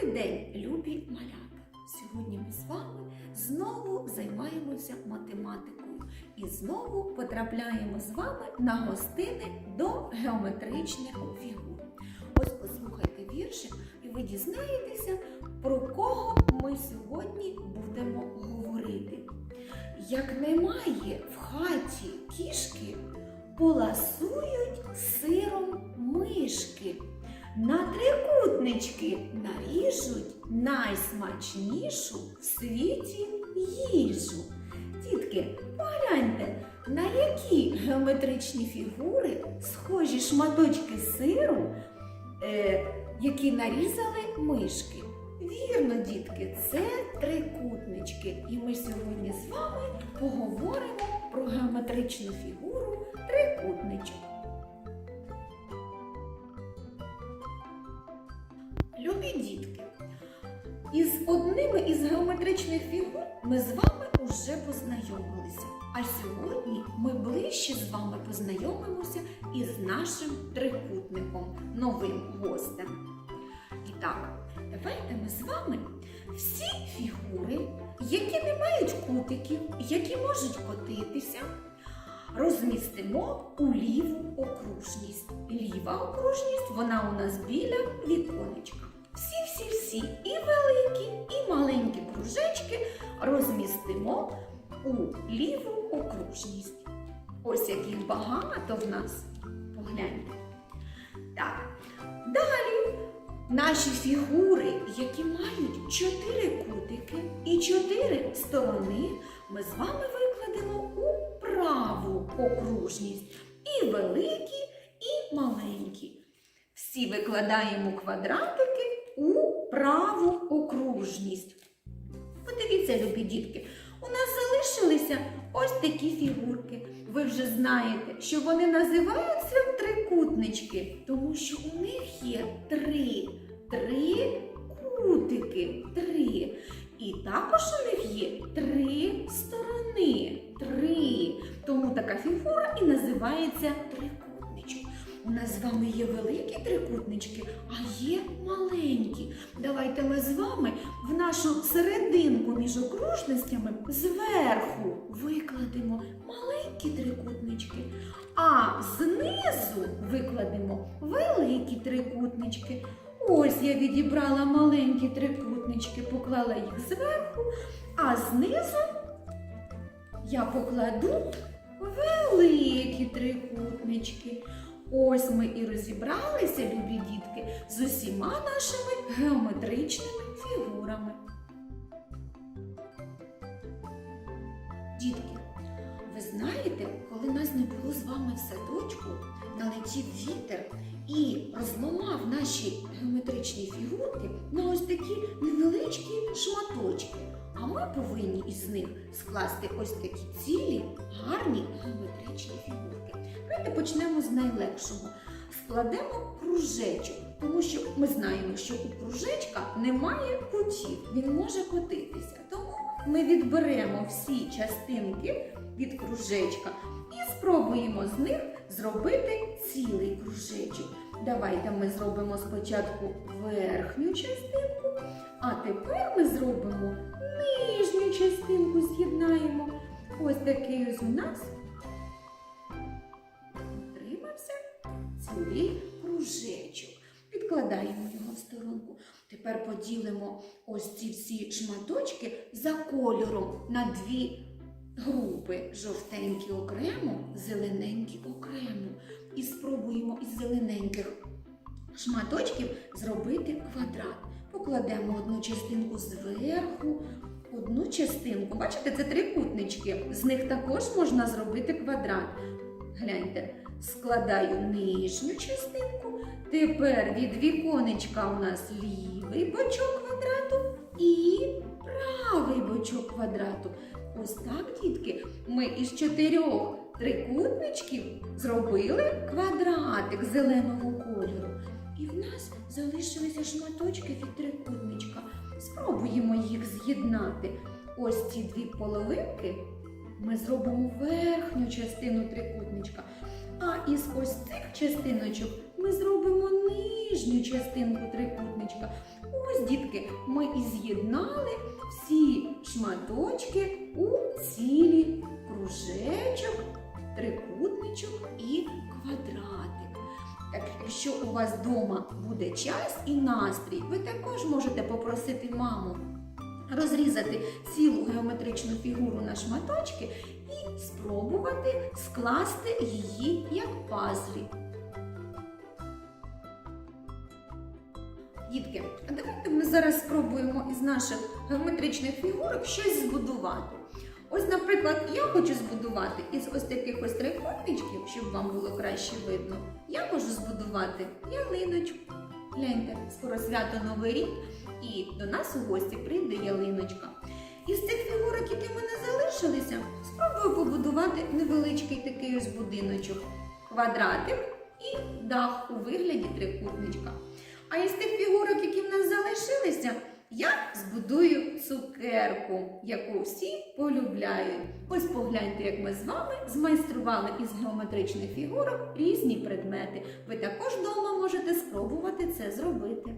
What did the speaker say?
Добрий день, любі малята! Сьогодні ми з вами знову займаємося математикою і знову потрапляємо з вами на гостини до геометричних фігур. Ось послухайте віршик, і ви дізнаєтеся, про кого ми сьогодні будемо говорити. Як немає в хаті кішки, поласують сиром мишки. На трикутнички наріжуть найсмачнішу в світі їжу. Дітки, погляньте, на які геометричні фігури схожі шматочки сиру, е, які нарізали мишки. Вірно, дітки, це трикутнички. І ми сьогодні з вами поговоримо про геометричну фігуру трикутничок. Любі дітки, із одними із геометричних фігур ми з вами уже познайомилися. А сьогодні ми ближче з вами познайомимося із нашим трикутником, новим гостем. І так, давайте ми з вами всі фігури, які не мають кутиків, які можуть котитися, розмістимо у ліву окружність. Ліва окружність, вона у нас біля віконечка. Всі-всі-всі, і великі, і маленькі кружечки розмістимо у ліву окружність. Ось як їх багато в нас. Погляньте. Так, далі наші фігури, які мають чотири кутики і чотири сторони, ми з вами викладемо у праву окружність. І великі, і маленькі. Всі викладаємо квадратики у праву окружність. Подивіться, любі дітки, у нас залишилися ось такі фігурки. Ви вже знаєте, що вони називаються трикутнички, тому що у них є три, три кутики, три. І також у них є три сторони, три. Тому така фігура і називається трикутничок. У нас з вами є великі трикутнички, а є маленькі. Давайте ми з вами в нашу серединку між окружностями зверху викладемо маленькі трикутнички, а знизу викладемо великі трикутнички. Ось я відібрала маленькі трикутнички, поклала їх зверху, а знизу я покладу великі трикутнички. Ось ми і розібралися, любі дітки, з усіма нашими геометричними фігурами. Дітки, ви знаєте, коли нас не було з вами в садочку, налетів вітер і розламав наші геометричні фігурки на ось такі невеличкі шматочки. А ми повинні із них скласти ось такі цілі, гарні геометричні фігурки. Давайте почнемо з найлегшого. Складемо кружечок, тому що ми знаємо, що у кружечка немає кутів, він може котитися. Тому ми відберемо всі частинки від кружечка і спробуємо з них зробити цілий кружечок. Давайте ми зробимо спочатку верхню частинку, а тепер ми зробимо нижню частинку, з'єднаємо. Ось такий ось у нас отримався цілий кружечок. Відкладаємо його в сторонку. Тепер поділимо ось ці всі шматочки за кольором на дві групи. Жовтенькі окремо, зелененькі окремо. І спробуємо із зелененьких шматочків зробити квадрат. Покладемо одну частинку зверху, одну частинку. Бачите, це трикутнички. З них також можна зробити квадрат. Гляньте, складаю нижню частинку. Тепер від віконечка у нас лівий бочок квадрату і правий бочок квадрату. Ось так, дітки, ми із чотирьох трикутничків зробили квадратик зеленого кольору. І в нас залишилися шматочки від трикутничка. Спробуємо їх з'єднати. Ось ці дві половинки ми зробимо верхню частину трикутничка. А із ось цих частиночок ми зробимо нижню частинку трикутничка. Ось, дітки, ми і з'єднали всі шматочки у цілі кружечок, трикутничок і квадратик. Так, якщо у вас вдома буде час і настрій, ви також можете попросити маму розрізати цілу геометричну фігуру на шматочки і спробувати скласти її як пазлі. Дітки, а давайте ми зараз спробуємо із наших геометричних фігурок щось збудувати. Ось, наприклад, я хочу збудувати із ось таких ось трикутничків, щоб вам було краще видно. Я можу збудувати ялиночку. Гляньте, скоро свято Новий рік, і до нас у гості прийде ялиночка. Із цих фігурок, які в мене залишилися, спробую побудувати невеличкий такий ось будиночок, квадратик і дах у вигляді трикутничка. А із тих фігурок, які в нас залишилися, я збудую цукерку, яку всі полюбляють. Ось погляньте, як ми з вами змайстрували із геометричних фігурок різні предмети. Ви також вдома можете спробувати це зробити.